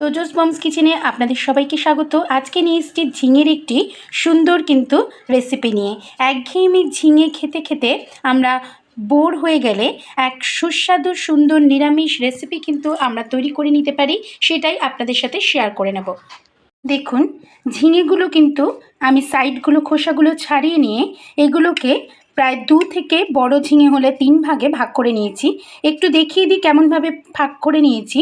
তোজস বমস কিচেনে আপনাদের সবাইকে স্বাগত। আজকে নিয়ে এসেছি ঝিঙের একটি সুন্দর কিন্তু রেসিপি নিয়ে। একঘেয়েমি ঝিঙে খেতে খেতে আমরা বোর হয়ে গেলে এক সুস্বাদু, সুন্দর, নিরামিষ রেসিপি কিন্তু আমরা তৈরি করে নিতে পারি, সেটাই আপনাদের সাথে শেয়ার করে নেব। দেখুন, ঝিঙেগুলো কিন্তু আমি সাইডগুলো খোসাগুলো ছাড়িয়ে নিয়ে এগুলোকে প্রায় দু থেকে বড় ঝিঙে হলে তিন ভাগে ভাগ করে নিয়েছি। একটু দেখিয়ে দিই কেমনভাবে ভাগ করে নিয়েছি।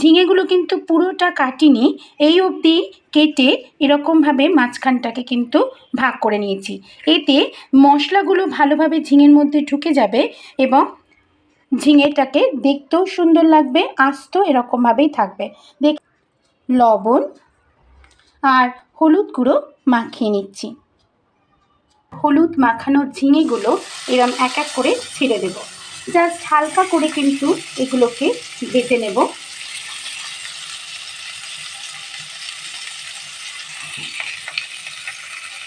ঝিঙেগুলো কিন্তু পুরোটা কাটিনি, এই অবধি কেটে এরকমভাবে মাঝখানটাকে কিন্তু ভাগ করে নিয়েছি। এতে মশলাগুলো ভালোভাবে ঝিঙের মধ্যে ঢুকে যাবে এবং ঝিঙেটাকে দেখতেও সুন্দর লাগবে আস্ত এরকমভাবেই থাকবে। দেখ, লবণ আর হলুদ গুঁড়ো মাখিয়ে নিচ্ছি। হলুদ মাখানো ঝিঙেগুলো এরম এক এক করে ছেড়ে দেব। জাস্ট হালকা করে কিন্তু এগুলোকে ভেজে নেব।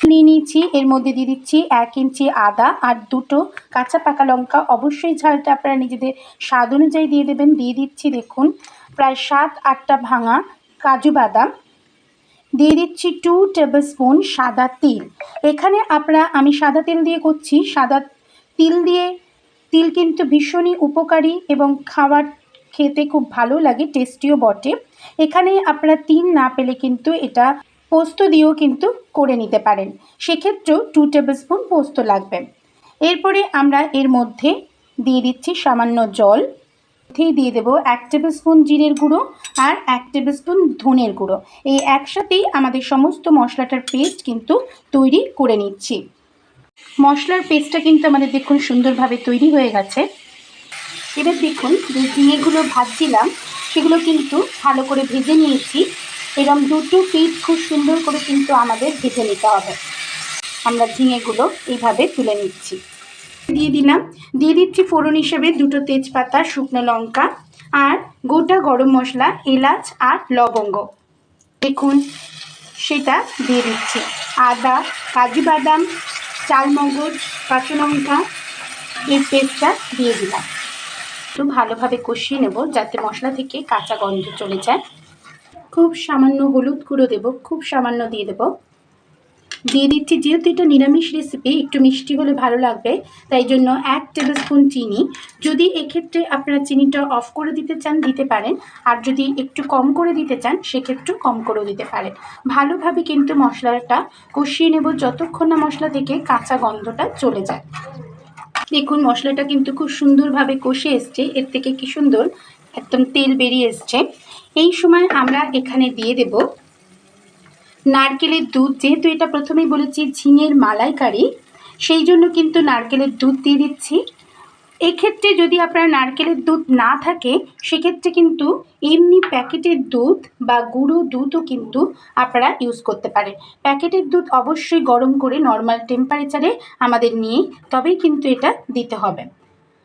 নিয়ে নিয়েছি, এর মধ্যে দিয়ে দিচ্ছি এক ইঞ্চি আদা আর দুটো কাঁচা পাকা লঙ্কা। অবশ্যই ঝালটা আপনারা নিজেদের স্বাদ অনুযায়ী দিয়ে দেবেন। দিয়ে দিচ্ছি দেখুন, প্রায় সাত আটটা ভাঙা কাজু বাদাম। দিয়ে দিচ্ছি টু টেবিল স্পুন সাদা তিল। এখানে আপনারা, আমি সাদা তেল দিয়ে করছি, সাদা তিল দিয়ে, তিল কিন্তু ভীষণই উপকারী এবং খাবার খেতে খুব ভালো লাগে টেস্টিও বটে। এখানে আপনারা তিল না পেলে কিন্তু এটা পোস্ত দিয়েও কিন্তু করে নিতে পারেন। সেক্ষেত্রেও টু টেবিল স্পুন পোস্ত লাগবে। এরপরে আমরা এর মধ্যে দিয়ে দিচ্ছি সামান্য জল। মধ্যেই দিয়ে দেবো এক টেবিল স্পুন জিরের গুঁড়ো আর এক টেবিল স্পুন ধনের গুঁড়ো। এই একসাথেই আমাদের সমস্ত মশলাটার পেস্ট কিন্তু তৈরি করে নিচ্ছি। মশলার পেস্টটা কিন্তু আমাদের দেখুন সুন্দরভাবে তৈরি হয়ে গেছে। এবার দেখুন, যে ঝিঙেগুলো ভাজছিলাম, সেগুলো কিন্তু ভালো করে ভেজে নিয়েছি এরকম দুটো পিঠ খুব সুন্দর করে কিন্তু আমাদের ভেজে নিতে হবে। আমরা ঝিঙেগুলো এইভাবে তুলে নিচ্ছি। দিয়ে দিলাম। দিয়ে দিচ্ছি ফোড়ন হিসেবে দুটো তেজপাতা, শুকনো লঙ্কা আর গোটা গরম মশলা, এলাচ আর লবঙ্গ। দেখুন, সেটা দিয়ে দিচ্ছি। আদা, কাজু বাদাম, চালমগজ, কাঁচা লঙ্কা এই পেস্টটা দিয়ে দিলাম। একটু ভালোভাবে কষিয়ে নেব যাতে মশলা থেকে কাঁচা গন্ধ চলে যায়। খুব সামান্য হলুদ গুঁড়ো দেবো, খুব সামান্য দিয়ে দেবো। দিয়ে দিচ্ছি। যেহেতু এটা নিরামিষ রেসিপি একটু মিষ্টি হলে ভালো লাগবে, তাই জন্য এক টেবিল স্পুন চিনি। যদি এক্ষেত্রে আপনারা চিনিটা অফ করে দিতে চান, দিতে পারেন। আর যদি একটু কম করে দিতে চান, সেক্ষেত্রেও কম করেও দিতে পারেন। ভালোভাবে কিন্তু মশলাটা কষিয়ে নেব। যতক্ষণ না মশলা থেকে কাঁচা গন্ধটা চলে যায়। দেখুন, মশলাটা কিন্তু খুব সুন্দরভাবে কষে এসছে। এর থেকে কি সুন্দর? একদম তেল বেরিয়ে এসছে। এই সময় আমরা এখানে দিয়ে দেব নারকেলের দুধ, যেহেতু এটা প্রথমেই বলেছি ঝিঙের মালাইকারি, সেই জন্য কিন্তু নারকেলের দুধ দিয়ে দিচ্ছি। এক্ষেত্রে যদি আপনার নারকেলের দুধ না থাকে, সেক্ষেত্রে কিন্তু এমনি প্যাকেটের দুধ বা গুঁড়ো দুধও কিন্তু আপনারা ইউজ করতে পারেন। প্যাকেটের দুধ অবশ্যই গরম করে নর্মাল টেম্পারেচারে আমাদের নিয়ে, তবেই কিন্তু এটা দিতে হবে।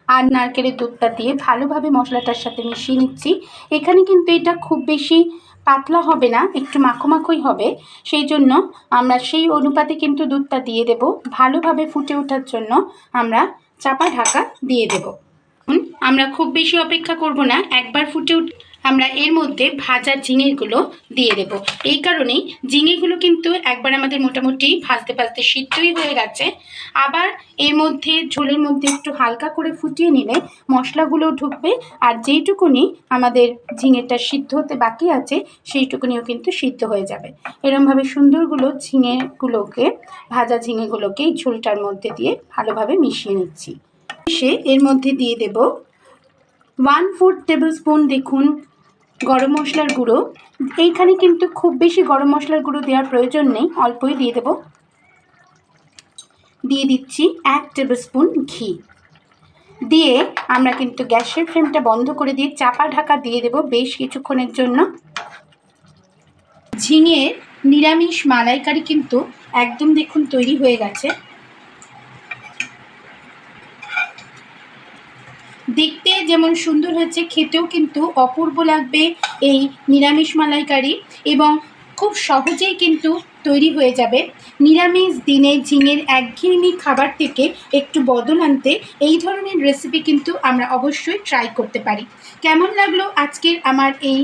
আর নারকেলের দুধটা দিয়ে ভালোভাবে মশলাটার সাথে মিশিয়ে নিচ্ছি। এখানে কিন্তু এটা খুব বেশি পাতলা হবে না, একটু মাখো মাখোই হবে। সেই জন্য আমরা সেই অনুপাতে কিন্তু দুধটা দিয়ে দেব। ভালোভাবে ফুটে ওঠার জন্য আমরা চাপা ঢাকা দিয়ে দেব। আমরা খুব বেশি অপেক্ষা করব না। একবার ফুটে উঠ আমরা এর মধ্যে ভাজা ঝিঙেগুলো দিয়ে দেব। এই কারণেই ঝিঙেগুলো কিন্তু একবার আমাদের মোটামুটি ভাজতে ভাজতে সিদ্ধই হয়ে গেছে। আবার এর মধ্যে ঝোলের মধ্যে একটু হালকা করে ফুটিয়ে নিলে মশলাগুলো ঢুকবে। আর যেইটুকুনি আমাদের ঝিঙেটা সিদ্ধ হতে বাকি আছে, সেইটুকুনিও কিন্তু সিদ্ধ হয়ে যাবে। এরমভাবে সুন্দরগুলো ঝিঙেগুলোকে, ভাজা ঝিঙেগুলোকে ঝোলটার মধ্যে দিয়ে ভালোভাবে মিশিয়ে নিচ্ছি। সে এর মধ্যে দিয়ে দেব ওয়ান ফোর টেবিল স্পুন দেখুন গরম মশলার গুঁড়ো। এইখানে কিন্তু খুব বেশি গরম মশলার গুঁড়ো দেওয়ার প্রয়োজন নেই, অল্পই দিয়ে দেব। দিয়ে দিচ্ছি এক টেবিল স্পুন ঘি। দিয়ে আমরা কিন্তু গ্যাসের ফ্লেমটা বন্ধ করে দিয়ে চাপা ঢাকা দিয়ে দেব বেশ কিছুক্ষণের জন্য। ঝিঙের নিরামিষ মালাইকারি কিন্তু একদম দেখুন তৈরি হয়ে গেছে। দেখতে যেমন সুন্দর হয়েছে, খেতেও কিন্তু অপূর্ব লাগবে এই নিরামিষ মালাইকারি এবং খুব সহজেই কিন্তু তৈরি হয়ে যাবে। নিরামিষ দিনে ঝিঙের একঘেয়েমি খাবার থেকে একটু বদল আনতে এই ধরনের রেসিপি কিন্তু আমরা অবশ্যই ট্রাই করতে পারি। কেমন লাগল আজকের আমার এই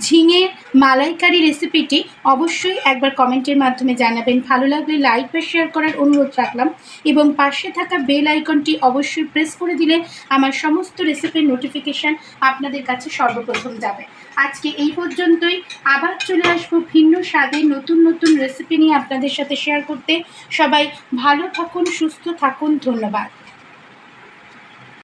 ঝিঙের মালাইকারি রেসিপিটি অবশ্যই একবার কমেন্টের মাধ্যমে জানাবেন। ভালো লাগলে লাইক বা শেয়ার করার অনুরোধ রাখলাম এবং পাশে থাকা বেল আইকনটি অবশ্যই প্রেস করে দিলে আমার সমস্ত রেসিপির নোটিফিকেশান আপনাদের কাছে সর্বপ্রথম যাবে। আজকে এই পর্যন্তই। আবার চলে আসব ভিন্ন স্বাদে নতুন নতুন রেসিপি নিয়ে আপনাদের সাথে শেয়ার করতে। সবাই ভালো থাকুন, সুস্থ থাকুন, ধন্যবাদ।